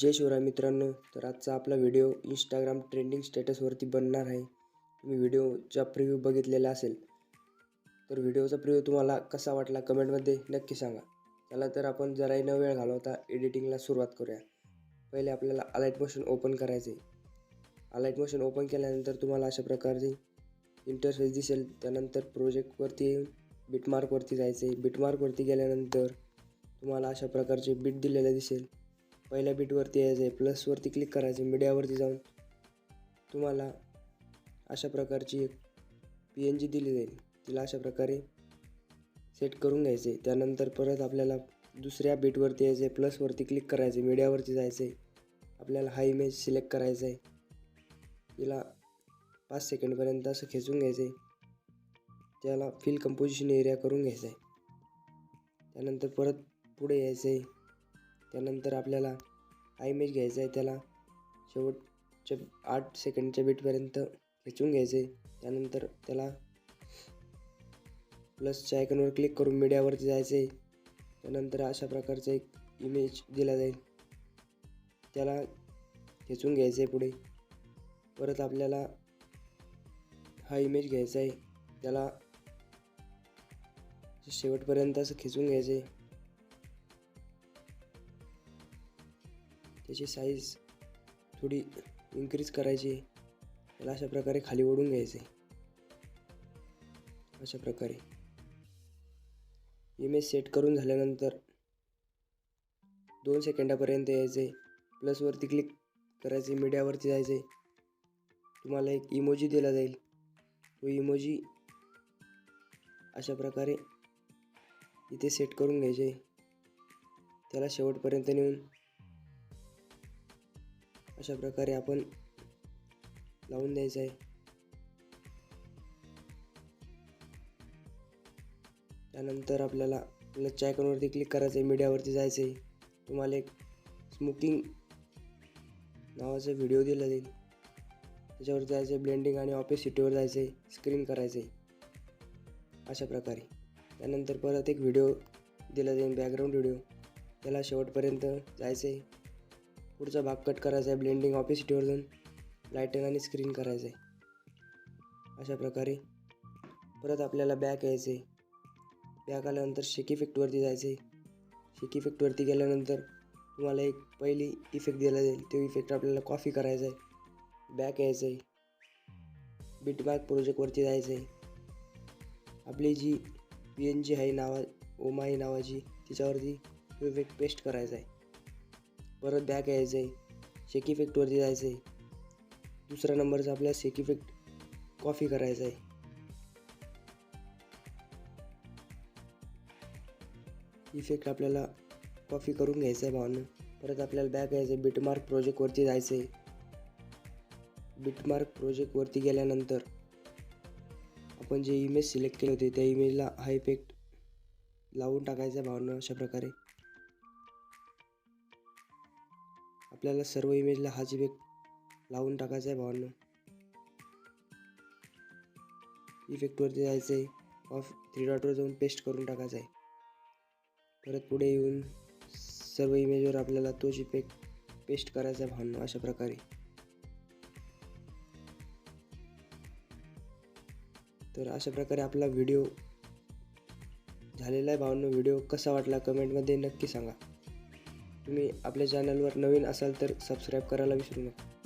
जय शिवराय मित्रांनो तर आजचा आपला व्हिडिओ इंस्टाग्राम ट्रेंडिंग स्टेटसवरती बनणार आहे. तुम्ही व्हिडिओचा प्रिव्ह्यू बघितलेला असेल तर व्हिडिओचा प्रिव्ह्यू तुम्हाला कसा वाटला कमेंटमध्ये नक्की सांगा. चला तर आपण जराही न वेळ घालवता एडिटिंगला सुरुवात करूया. पहिले आपल्याला अलाईट मोशन ओपन करायचे अलाईट मोशन ओपन केल्यानंतर तुम्हाला अशा प्रकारची इंटरफेस दिसेल त्यानंतर प्रोजेक्टवरती येऊन बिटमार्कवरती आहे बिटमार्कवरती गेल्यानंतर तुम्हाला अशा प्रकारचे बीट दिलेलं दिसेल. पहिल्या बीटवरती यायचं आहे प्लसवरती क्लिक करायचं मीडियावरती जाऊन तुम्हाला अशा प्रकारची एक पी एन जी दिली जाईल. तिला अशा प्रकारे सेट करून घ्यायचे त्यानंतर परत आपल्याला दुसऱ्या बीटवरती यायचं आहे प्लसवरती क्लिक करायचे मीडियावरती जायचं आहे आपल्याला हा इमेज सिलेक्ट करायचा आहे तिला पाच सेकंडपर्यंत असं खेचून घ्यायचं आहे त्याला फिल कंपोजिशन एरिया करून घ्यायचा आहे त्यानंतर परत पुढे यायचं आहे त्यानंतर आपल्याला हा इमेज घ्यायचा आहे त्याला शेवटच्या आठ सेकंडच्या बीटपर्यंत खेचून घ्यायचं आहे त्यानंतर त्याला प्लसच्या आयकनवर क्लिक करून मीडियावरती जायचं आहे त्यानंतर अशा प्रकारचा एक इमेज दिला जाईल. त्याला खेचून घ्यायचं आहे पुढे. परत आपल्याला हा इमेज घ्यायचा आहे. त्याला शेवटपर्यंत असं खेचून घ्यायचं. आहे त्याची साईज थोडी इन्क्रीज करायची. त्याला अशा प्रकारे खाली ओढून घ्यायचे. अशा प्रकारे. इमेज सेट करून झाल्यानंतर दोन सेकंडापर्यंत यायचे. प्लसवरती क्लिक करायचे. मीडियावरती जायचे. तुम्हाला एक इमोजी दिला जाईल. तो इमोजी अशा प्रकारे इथे सेट करून घ्यायचे. त्याला शेवटपर्यंत नेऊन अशा प्रकारे आपण लावून द्यायचं आहे. त्यानंतर आपल्याला प्लसच्या आयकॉनवरती क्लिक करायचं आहे. मीडियावरती जायचं आहे. तुम्हाला एक स्मोकिंग नावाचा व्हिडिओ दिला जाईल. त्याच्यावर जायचं ब्लेंडिंग आणि ऑपेसिटीवर जायचं आहे स्क्रीन करायचं. आहे अशा प्रकारे. त्यानंतर परत एक व्हिडिओ दिला जाईल बॅकग्राऊंड व्हिडिओ त्याला शेवटपर्यंत जायचं आहे पुढचा भाग कट करायचा आहे ब्लेंडिंग ऑपेसिटीवर जाऊन लायटन आणि स्क्रीन करायचं आहे अशा प्रकारे. परत आपल्याला बॅक यायचे बॅक आल्यानंतर शेक इफेक्टवरती जायचं आहे शेक इफेक्टवरती गेल्यानंतर तुम्हाला एक पहिली इफेक्ट दिला जाईल. तो इफेक्ट आपल्याला कॉफी करायचा आहे बॅक यायचं आहे. बिटमार्क प्रोजेक्टवरती जायचं आहे. आपली जी पी एन जी आहे नावा ओमाई नावाची तिच्यावरती इफेक्ट पेस्ट करायचा आहे. परत बॅक यायचं आहे. शेक इफेक्टवरती जायचं आहे. दुसऱ्या नंबरचा आपल्याला शेक इफेक्ट कॉफी करायचा आहे. इफेक्ट आपल्याला कॉफी करून घ्यायचा आहे भावनं. परत आपल्याला बॅक यायचं आहे. बिटमार्क प्रोजेक्टवरती जायचं आहे. बिटमार्क प्रोजेक्टवरती गेल्यानंतर आपण जे इमेज सिलेक्ट केले होते त्या इमेजला हा इफेक्ट लावून टाकायचा आहे अशा प्रकारे. आपल्याला सर्व इमेजला हाच इफेक्ट लावून टाकायचा आहे भावना इफेक्टवरती जायचं आहे ऑफ थ्री डॉटवर जाऊन पेस्ट करून टाकायचा आहे परत पुढे येऊन सर्व इमेजवर आपल्याला तोच इफेक्ट पेस्ट करायचा आहे भावांनो अशा प्रकारे. तर अशा प्रकारे आपला व्हिडिओ झालेला आहे. भावांनो व्हिडिओ कसा वाटला कमेंटमध्ये नक्की सांगा. तुम्ही आपल्या चॅनलवर नवीन असाल तर सबस्क्राईब करायला विसरू नका.